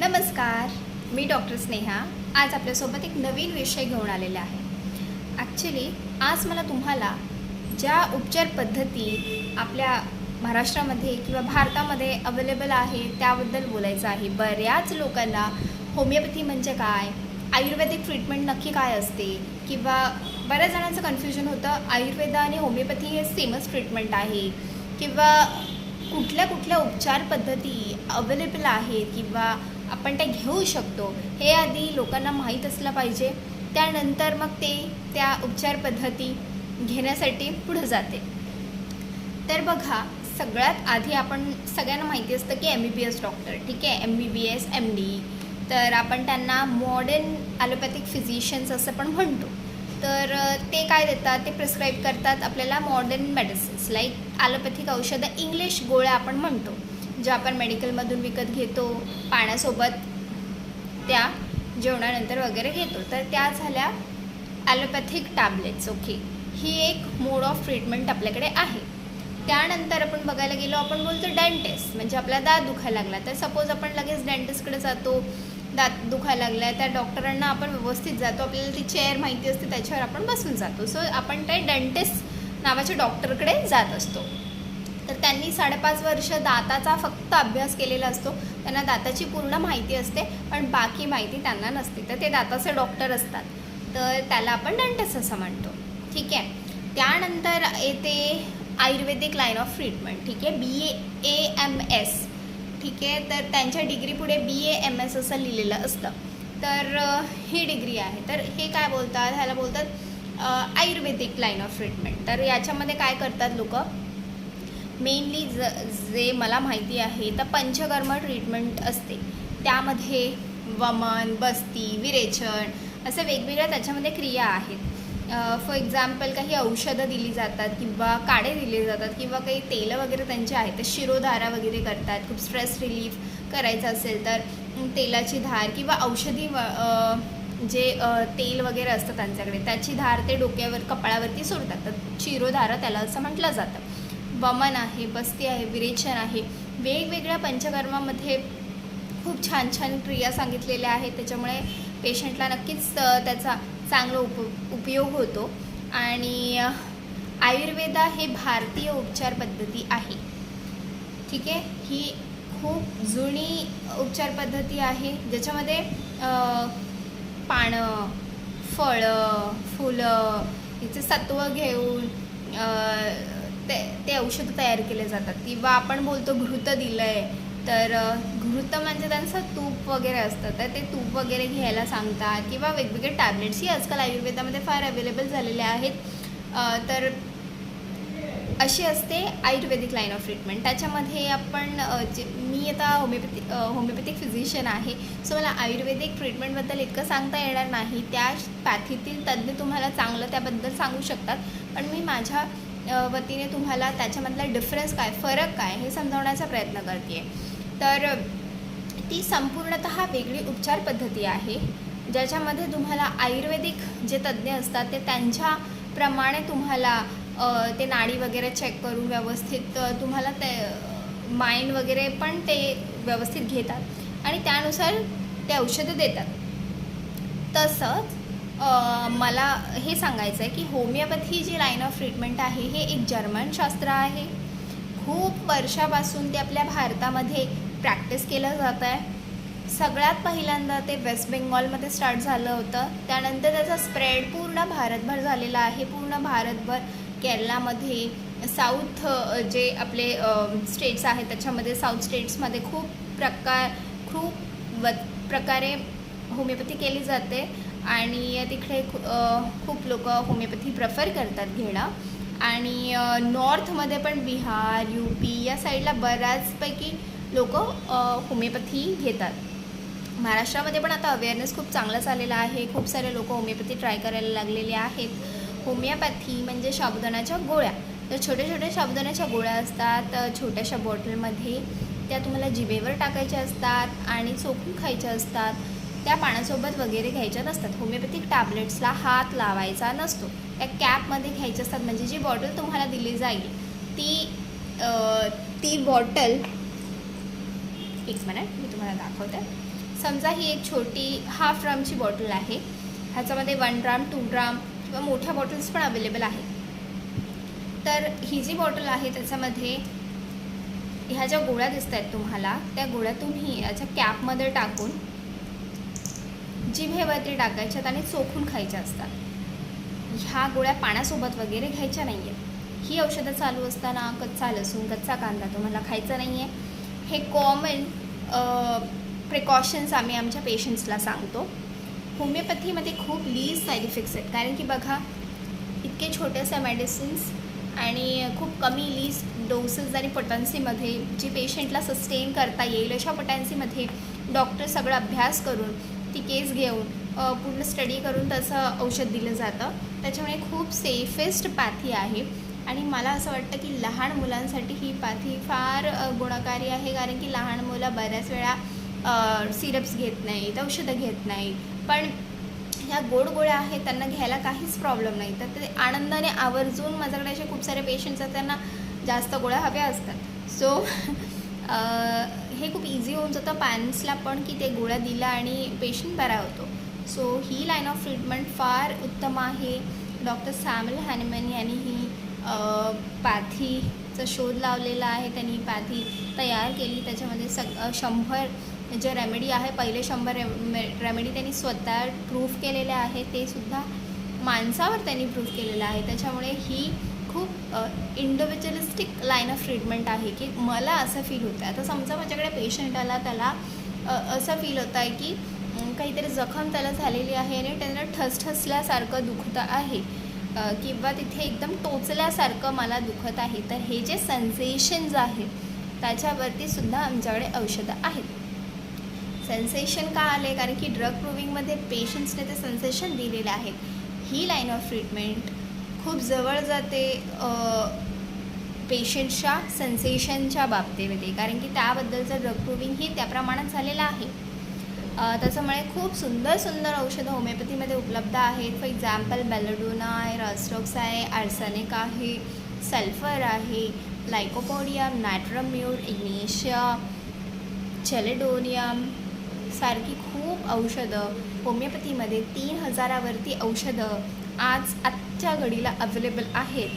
नमस्कार मी डॉक्टर स्नेहा. आज आपल्यासोबत एक नवीन विषय घेऊन आलेला आहे. ॲक्च्युली आज मला तुम्हाला ज्या उपचार पद्धती आपल्या महाराष्ट्रामध्ये किंवा भारतामध्ये अवेलेबल आहे त्याबद्दल बोलायचं आहे. बऱ्याच लोकांना होमिओपॅथी म्हणजे काय आयुर्वेदिक ट्रीटमेंट नक्की काय असते किंवा बऱ्याच जणांचं कन्फ्युजन होतं आयुर्वेद आणि होमिओपॅथी हे सेमच ट्रीटमेंट आहे किंवा कुठल्या कुठल्या उपचार पद्धती अवेलेबल आहेत किंवा आपण त्या घेऊ शकतो. हे आधी लोकांना माहीत असलं पाहिजे. त्यानंतर मग ते त्या उपचार पद्धती घेण्यासाठी पुढं जाते. तर बघा सगळ्यात आधी आपण सगळ्यांना माहिती असतं की M B B S doctor ठीक आहे? M B B S M D तर आपण त्यांना मॉडर्न ॲलोपॅथिक फिजिशियन्स असं पण म्हणतो. तर ते काय देतात? ते प्रिस्क्राईब करतात आपल्याला मॉडर्न मेडिसिन्स लाईक ॲलोपॅथिक औषधं इंग्लिश गोळ्या आपण म्हणतो. ज्या आपण मेडिकलमधून विकत घेतो पाण्यासोबत त्या जेवणानंतर वगैरे घेतो. तर त्या झाल्या ॲलोपॅथिक टॅबलेट्स ओके ही एक मोड ऑफ ट्रीटमेंट आपल्याकडे आहे. त्यानंतर आपण बघायला गेलो आपण बोलतो डेंटिस्ट म्हणजे आपला दात दुखायला लागला. तर सपोज आपण लगेच डेंटिस्टकडे जातो दात दुखायला लागला त्या डॉक्टरांना आपण व्यवस्थित जातो आपल्याला ती चेअर माहिती असते त्याच्यावर आपण बसून जातो. सो आपण त्या डेंटिस्ट नावाच्या डॉक्टरकडे जात असतो. तर त्यांनी साडेपाच वर्ष दाताचा फक्त अभ्यास केलेला असतो. त्यांना दाताची पूर्ण माहिती असते पण बाकी माहिती त्यांना नसते. तर ते दाताचे डॉक्टर असतात. तर त्याला आपण डंटस असं म्हणतो. ठीक आहे? त्यानंतर येते आयुर्वेदिक लाईन ऑफ ट्रीटमेंट. ठीक आहे? B A M S. ठीक आहे? तर त्यांच्या डिग्री पुढे बी ए एम एस असं लिहिलेलं असतं. तर ही डिग्री आहे. तर हे काय बोलतात? ह्याला बोलतात आयुर्वेदिक लाईन ऑफ ट्रीटमेंट. तर याच्यामध्ये काय करतात लोक? मेनली ज जे मला माहिती आहे तर पंचकर्म ट्रीटमेंट असते. त्यामध्ये वमन बस्ती विरेचन असे वेगवेगळ्या त्याच्यामध्ये क्रिया आहेत. फॉर एक्झाम्पल काही औषधं दिली जातात किंवा काडे दिले जातात किंवा काही तेलं वगैरे त्यांचे आहेत तर शिरोधारा वगैरे करतात. खूप स्ट्रेस रिलीफ करायचं असेल तर तेलाची धार किंवा औषधी व जे तेल वगैरे असतं त्यांच्याकडे त्याची धार ते डोक्यावर कपाळावरती सोडतात. तर शिरोधारा त्याला असं म्हटलं जातं. वमन आहे बस्ती आहे विरेचन आहे. वेगवेगळ्या पंचकर्मामध्ये खूप छान छान क्रिया सांगितलेल्या आहेत. त्याच्यामुळे पेशंटला नक्कीच त्याचा चांगला उप उपयोग होतो. आणि आयुर्वेदा हे भारतीय उपचार पद्धती आहे. ठीक आहे? ही खूप जुनी उपचार पद्धती आहे. ज्याच्यामध्ये पानं फळं फुलं हिचं सत्व घेऊन ते ते औषधं तयार केले जातात. किंवा आपण बोलतो घृत दिलं आहे तर घृत म्हणजे त्यांचं तूप वगैरे असतं. तर ते तूप वगैरे घ्यायला सांगतात. किंवा वेगवेगळे टॅबलेट्सही आजकाल आयुर्वेदामध्ये फार अवेलेबल झालेले आहेत. तर अशी असते आयुर्वेदिक लाईन ऑफ ट्रीटमेंट त्याच्यामध्ये आपण जे मी आता होमिओपॅथी होमिओपॅथिक फिजिशियन आहे. सो मला आयुर्वेदिक ट्रीटमेंटबद्दल इतकं सांगता येणार नाही. त्या पॅथीतील तज्ज्ञ तुम्हाला चांगलं त्याबद्दल सांगू शकतात. पण मी माझ्या वतीने तुम्हाला त्याच्यामधला डिफरन्स काय फरक काय हे समजावण्याचा प्रयत्न करते तर ती संपूर्णत वेगळी उपचार पद्धती आहे ज्याच्यामध्ये तुम्हाला आयुर्वेदिक जे तज्ज्ञ असतात ते त्यांच्याप्रमाणे तुम्हाला ते नाडी वगैरे चेक करून व्यवस्थित तुम्हाला ते माइंड वगैरे पण ते व्यवस्थित घेतात. आणि त्यानुसार ते औषधं देतात. तसंच मला हे सांगायचं आहे की होमिओपॅथी जी लाईन ऑफ ट्रीटमेंट आहे हे एक जर्मन शास्त्र आहे. खूप वर्षापासून ते आपल्या भारतामध्ये प्रॅक्टिस केलं जात आहे. सगळ्यात पहिल्यांदा ते वेस्ट बेंगॉलमध्ये स्टार्ट झालं होतं. त्यानंतर त्याचा स्प्रेड पूर्ण भारतभर झालेला आहे. पूर्ण भारतभर केरलामध्ये साऊथ जे आपले स्टेट्स आहेत त्याच्यामध्ये साऊथ स्टेट्समध्ये खूप प्रकार खूप व प्रकारे होमिओपॅथी केली जाते. आणि तिकडे खूप लोक होमिओपॅथी प्रेफर करतात घेणं. आणि नॉर्थमध्ये पण बिहार यू पी या साईडला बऱ्याचपैकी लोक होमिओपॅथी घेतात. महाराष्ट्रामध्ये पण आता अवेअरनेस खूप चांगला चाललेला आहे. खूप सारे लोक होमिओपॅथी ट्राय करायला लागलेले आहेत. होमिओपॅथी म्हणजे साबुदाण्याच्या गोळ्या. तर छोट्या छोट्या साबुदाण्याच्या गोळ्या असतात छोट्याशा बॉटलमध्ये. त्या तुम्हाला जिभेवर टाकायच्या असतात आणि चोखून खायच्या असतात. त्या पाण्यासोबत वगैरे घ्यायच्या नसतात होमिओपॅथिक टॅबलेट्सला हात लावायचा नसतो. त्या कॅपमध्ये घ्यायच्या असतात. म्हणजे जी बॉटल तुम्हाला दिली जाईल ती ती बॉटल एक मिनिट मी तुम्हाला दाखवते. समजा ही एक छोटी हाफ ड्रामची बॉटल आहे. ह्याच्यामध्ये वन ग्राम टू ग्राम किंवा मोठ्या बॉटल्स पण अवेलेबल आहेत. तर ही जी बॉटल आहे त्याच्यामध्ये ह्या ज्या गोळ्या दिसत आहेत तुम्हाला त्या गोळ्या तुम्ही याच्या कॅपमध्ये टाकून जिभेवरती टाकायच्यात आणि चोखून खायच्या असतात. ह्या गोळ्या पाण्यासोबत वगैरे घ्यायच्या नाही आहेत ही औषधं चालू असताना कच्चा लसूण कच्चा कांदा तुम्हाला खायचा नाही आहे हे कॉमन प्रिकॉशन्स आम्ही आमच्या पेशंट्सला सांगतो. होमिओपॅथीमध्ये खूप लीज साईड इफेक्ट्स आहेत. कारण की बघा इतके छोट्याशा मेडिसिन्स आणि खूप कमी लीज डोसेस आणि पटन्सीमध्ये जी पेशंटला सस्टेन करता येईल अशा पटन्सीमध्ये डॉक्टर सगळा अभ्यास करून ती केस घेऊन पूर्ण स्टडी करून तसं औषध दिलं जातं. त्याच्यामुळे खूप सेफेस्ट पॅथी आहे. आणि मला असं वाटतं की लहान मुलांसाठी ही पाथी फार गुणकारी आहे. कारण की लहान मुलं बऱ्याच वेळा सिरप्स घेत नाहीत औषधं घेत नाहीत. पण ह्या गोड गोळ्या आहेत त्यांना घ्यायला काहीच प्रॉब्लेम नाही. तर ते आनंदाने आवर्जून माझ्याकडे असे खूप सारे पेशंट्स आहेत त्यांना जास्त गोळ्या हव्या असतात. सो हे खूप इझी होऊन जातं. पॅरेंट्सला पण की ते गोळ्या दिल्या आणि पेशंट बरा होतो. सो ही लाईन ऑफ ट्रीटमेंट फार उत्तम आहे. डॉक्टर सॅमल हॅनिमन यांनी ही पॅथीचा शोध लावलेला आहे. त्यांनी ही पॅथी तयार केली. त्याच्यामध्ये सग शंभर जे रेमेडी आहे पहिले शंभर रेमे रेमेडी त्यांनी स्वतः प्रूफ केलेले आहे ते सुद्धा माणसावर त्यांनी प्रूफ केलेलं आहे. त्याच्यामुळे ही खूप इंडिव्हिज्युअलिस्टिक लाईन ऑफ ट्रीटमेंट आहे की मला असं फील होतं आहे आता समजा माझ्याकडे पेशंट आला त्याला असं फील होतं आहे की काहीतरी जखम त्याला झालेली आहे आणि त्यांना ठसठसल्यासारखं दुखतं आहे किंवा तिथे एकदम टोचल्यासारखं मला दुखत आहे तर हे जे सेन्सेशन्स आहेत त्याच्यावरती सुद्धा आमच्याकडे औषधं आहेत. सेन्सेशन का आले कारण की ड्रग प्रूविंगमध्ये पेशंट्सने ते सेन्सेशन दिलेले आहेत ही लाईन ऑफ ट्रीटमेंट खूप जवळ जाते पेशंटच्या सेन्सेशनच्या बाबतीमध्ये. कारण की त्याबद्दलचं ड्रग प्रूविंग हे त्या प्रमाणात झालेलं आहे. त्याच्यामुळे खूप सुंदर सुंदर औषधं होमिओपॅथीमध्ये उपलब्ध आहेत. फॉर एक्झाम्पल मेलोडोना आहे रॉस्ट्रॉक्स आहे आर्सनिक आहे सल्फर आहे लायकोपोडियम नॅट्रम्यूर इग्नेशिया चेलेडोनियम सारखी खूप औषधं होमिओपॅथीमध्ये तीन हजारावरती औषधं आज आजच्या घडीला अवेलेबल आहेत.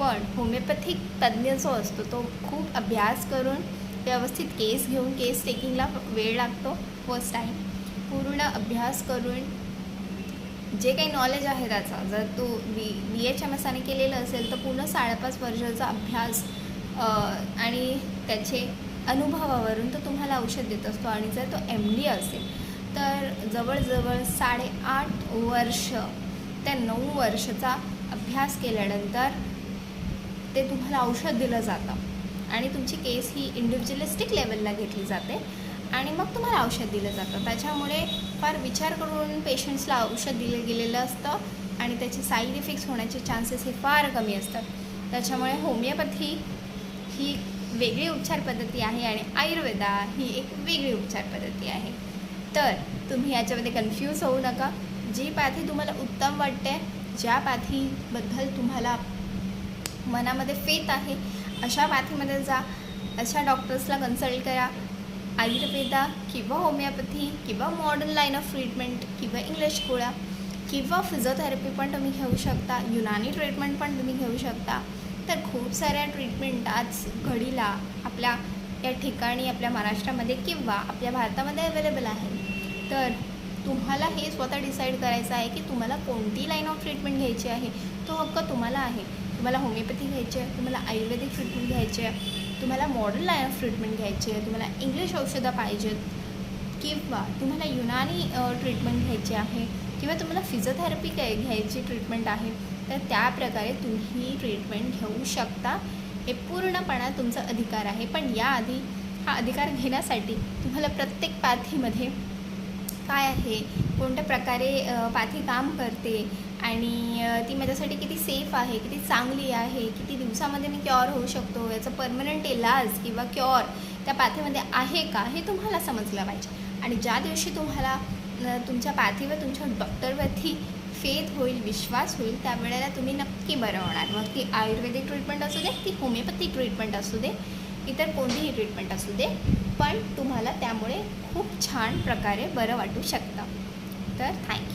पण होमिओपॅथिक तज्ज्ञ जो असतो तो खूप अभ्यास करून व्यवस्थित केस घेऊन केस टेकिंगला वेळ लागतो फर्स्ट टाईम पूर्ण अभ्यास करून जे काही नॉलेज आहे त्याचा जर तो बी बी एच एम एसाने केलेलं असेल तर पूर्ण साडेपाच वर्षाचा अभ्यास आणि त्याचे अनुभवावरून तो तुम्हाला औषध देत असतो आणि जर तो एम डी असेल तर जवळजवळ साडेआठ वर्ष त्या नऊ वर्षाचा अभ्यास केल्यानंतर ते तुम्हाला औषध दिलं जातं. आणि तुमची केस ही इंडिव्हिज्युअलिस्टिक लेवलला घेतली जाते आणि मग तुम्हाला औषध दिलं जातं. त्याच्यामुळे फार विचार करून पेशंट्सला औषध दिलं गेलेलं असतं आणि त्याचे साईड इफेक्ट्स होण्याचे चान्सेस हे फार कमी असतात. त्याच्यामुळे होमिओपॅथी ही वेगळी उपचार पद्धती आहे आणि आयुर्वेदा ही एक वेगळी उपचार पद्धती आहे. तर तुम्ही याच्यामध्ये कन्फ्यूज होऊ नका. जी पॅथी तुम्हाला उत्तम वाटते ज्या पॅथीबद्दल तुम्हाला मनामध्ये फेत आहे अशा पॅथीमध्ये जा. अशा डॉक्टर्सला कन्सल्ट करा. आयुर्वेदा किंवा होमिओपॅथी किंवा मॉडर्न लाईन ऑफ ट्रीटमेंट किंवा इंग्लिश गोळ्या किंवा फिजिओथेरपी पण तुम्ही घेऊ शकता. युनानी ट्रीटमेंट पण तुम्ही घेऊ शकता. तर खूप साऱ्या ट्रीटमेंट आज घडीला आपल्या या ठिकाणी आपल्या महाराष्ट्रामध्ये किंवा आपल्या भारतामध्ये अवेलेबल आहे तर तुम्हाला हे स्वतः डिसाईड करायचं आहे की तुम्हाला कोणती लाईन ऑफ ट्रीटमेंट घ्यायची आहे? तो हक्क तुम्हाला आहे. तुम्हाला होमिओपॅथी घ्यायची आहे तुम्हाला आयुर्वेदिक ट्रीटमेंट घ्यायची आहे तुम्हाला मॉडर्न लाईन ऑफ ट्रीटमेंट घ्यायची आहे तुम्हाला इंग्लिश औषधं पाहिजेत किंवा तुम्हाला युनानी ट्रीटमेंट घ्यायची आहे किंवा तुम्हाला फिजिओथेरपी काय घ्यायची ट्रीटमेंट आहे. तर त्याप्रकारे तुम्ही ट्रीटमेंट घेऊ शकता. हे पूर्णपणा तुमचा अधिकार आहे. पण याआधी हा अधिकार घेण्यासाठी तुम्हाला प्रत्येक पाथीमध्ये काय आहे? कोणत्या प्रकारे पाथी काम करते? आणि ती माझ्यासाठी किती सेफ आहे? किती चांगली आहे? किती दिवसामध्ये मी क्युअर होऊ शकतो? याचा परमनंट इलाज किंवा क्युअर त्या पाथीमध्ये आहे का? हे तुम्हाला समजलं पाहिजे. आणि ज्या दिवशी तुम्हाला तुमच्या पाथीवर तुमच्या डॉक्टरवरती फेथ होईल विश्वास होईल त्यावेळेला तुम्ही नक्की बरं होणार. मग ती आयुर्वेदिक ट्रीटमेंट असू दे ती होमिओपॅथिक ट्रीटमेंट असू दे इतर कोणतीही ट्रीटमेंट असू दे पण तुम्हाला त्यामुळे खूप छान प्रकारे बरं वाटू शकतं. तर थँक्यू